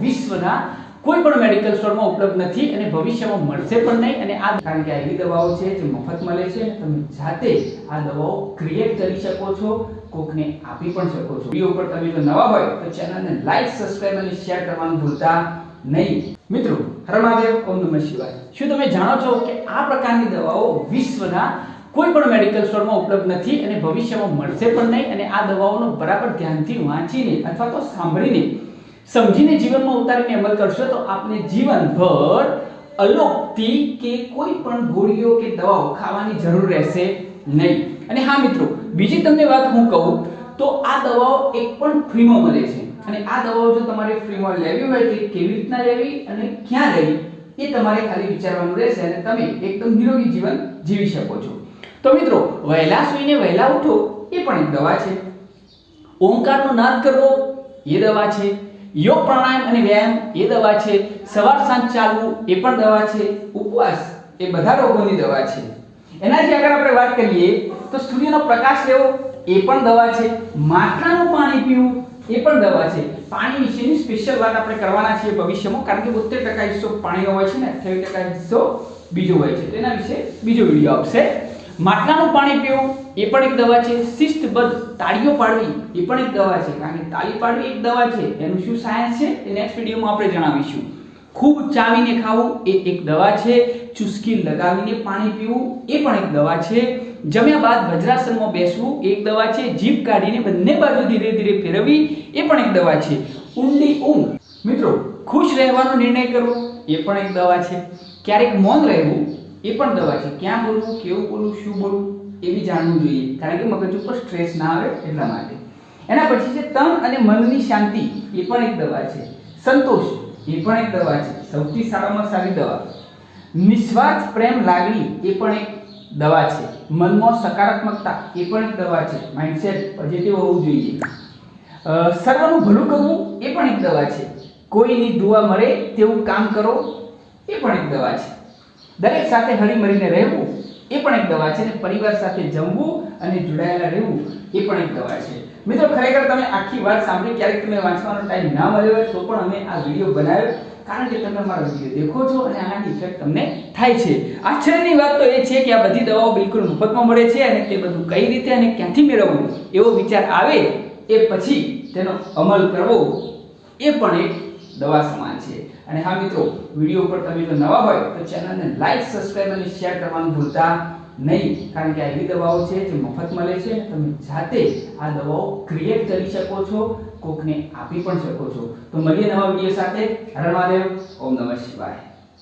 વિશ્વના કોઈ પણ મેડિકલ સ્ટોરમાં ઉપલબ્ધ નથી અને ભવિષ્યમાં મળશે પણ નહીં. અને આ કારણ કે આ એવી દવાઓ છે જે મફત મળે છે. તમે જાતે આ દવાઓ ક્રિએટ કરી શકો છો, કોકને આપી પણ શકો છો. વીડિયો પર તમે જો નવા હોય તો ચેનલને લાઈક સબસ્ક્રાઇબ અને શેર કરવાનું ભૂલતા નહીં. મિત્રો, હર મહાદેવ, ઓમ નમઃ શિવાય. શું તમે જાણો છો કે આ પ્રકારની દવાઓ વિશ્વના કોઈ પણ મેડિકલ સ્ટોરમાં ઉપલબ્ધ નથી અને ભવિષ્યમાં મળશે પણ નહીં? અને આ દવાઓનો બરાબર ધ્યાનથી વાંચીને અથવા તો સાંભળીને સમજીને જીવનમાં ઉતારીને અમલ કરશો તો આપને જીવનભર અલોપથી કે કોઈ પણ ગોળીઓ કે દવાઓ ખાવાની જરૂર રહેશે નહીં. અને હા મિત્રો, બીજી તમને વાત હું કહું તો આ દવાઓ એક પણ ફ્રીમાં મળે છે. અને આ દવાઓ જો તમારે ફ્રીમાં લેવી હોય તો કેવી રીતના લેવી અને ક્યાં લેવી એ તમારે ખાલી વિચારવાનું રહેશે અને તમે એકદમ નિરોગી જીવન જીવી શકો છો. તો મિત્રો, વહેલા સૂઈને વહેલા ઉઠો એ પણ એક દવા છે. ઓમકારનો નાદ કરવો એ દવા છે. યોગ પ્રાણાયામ અને વ્યાયામ એ દવા છે. સવાર સાંજ ચાલવું એ પણ દવા છે. ઉપવાસ એ બધા રોગોની દવા છે. એનાથી આગળ આપણે વાત કરીએ તો સૂર્યનો પ્રકાશ લેવો એ પણ દવા છે. માટલાનું પાણી પીવું એ પણ દવા છે. પાણી વિશેની સ્પેશિયલ વાત આપણે કરવાના છીએ ભવિષ્યમાં, કારણ કે બોતેર ટકા હિસ્સો પાણીનો હોય છે ને, અઠ્યાવીસ ટકા હિસ્સો બીજો હોય છે. તેના વિશે બીજો વીડિયો આવશે માટલાનું પાણી પીવું એ પણ એક દવા છે, શિસ્તબદ્ધ તાળીઓ પાડવી, એ પણ એક દવા છે. કારણ કે તાળી પાડવી એક દવા છે, એનું શું સાયન્સ છે? એ નેક્સ્ટ વિડીયોમાં આપણે જણાવીશું. ખૂબ ચાવીને ખાવું એ એક દવા છે, ચુસ્કી લગાવીને પાણી પીવું એ પણ એક દવા છે. જમ્યા બાદ વજ્રાસનમાં બેસવું એક દવા છે, જીભ કાઢીને બંને બાજુ ધીરે ધીરે ફેરવવી એ પણ એક દવા છે. ઊંડી ઊંઘ. મિત્રો, ખુશ રહેવાનો નિર્ણય કરવો એ પણ એક દવા છે. ક્યારેક મૌન રહેવું એ પણ દવા છે. ક્યાં બોલવું, કેવું બોલવું, શું બોલવું? એ બી જાણવું જોઈએ. કારણ કે મગજ ઉપર સ્ટ્રેસ ના આવે એટલા માટે. એના પછી છે, તન અને મનની શાંતિ, એ પણ એક દવા છે. સંતોષ, એ પણ એક દવા છે. સૌથી સારામાં સારી દવા. નિસ્વાર્થ પ્રેમ લાગણી, એ પણ એક દવા છે. મનમાં સકારાત્મકતા, એ પણ એક દવા છે. માઇન્ડસેટ પોઝિટિવ હોવું જોઈએ. સર્વનું ભલું કરવું, એ પણ એક દવા છે. કોઈની દુઆ મળે તેવું કામ કરો, એ પણ એક દવા છે. દરેક સાથે હળીમળીને રહેવું એ પણ એક દવા છે અને પરિવાર સાથે જમવું અને જોડાયેલા રહેવું એ પણ એક દવા છે. મિત્રો, ખરેખર તમે આખી વાત સાંભળી, ક્યારેક તમે વાંચવાનો ટાઈમ ના મળ્યો હોય તો પણ અમે આ વીડિયો બનાવ્યો, કારણ કે તમે મારો વીડિયો દેખો છો અને આનાથી ઇફેક્ટ તમને થાય છે. આશ્ચર્યની વાત તો એ છે કે આ બધી દવાઓ બિલકુલ મફતમાં મળે છે અને તે બધું કઈ રીતે અને ક્યાંથી મેળવવું? એવો વિચાર આવે એ પછી તેનો અમલ કરવો એ પણ એક દવા સમાન છે. અને હા મિત્રો, વીડિયો ઉપર તમે જો નવા હોય તો ચેનલને લાઈક સબસ્ક્રાઇબ અને શેર કરવાનું ભૂલતા નહીં. કારણ કે આ એવી દવાઓ છે જે મફત મળે છે. તમે જાતે આ દવાઓ ક્રિએટ કરી શકો છો, કોકને આપી પણ શકો છો. તો મળીએ નવા વીડિયો સાથે. હર મહાદેવ. ઓમ નમઃ શિવાય.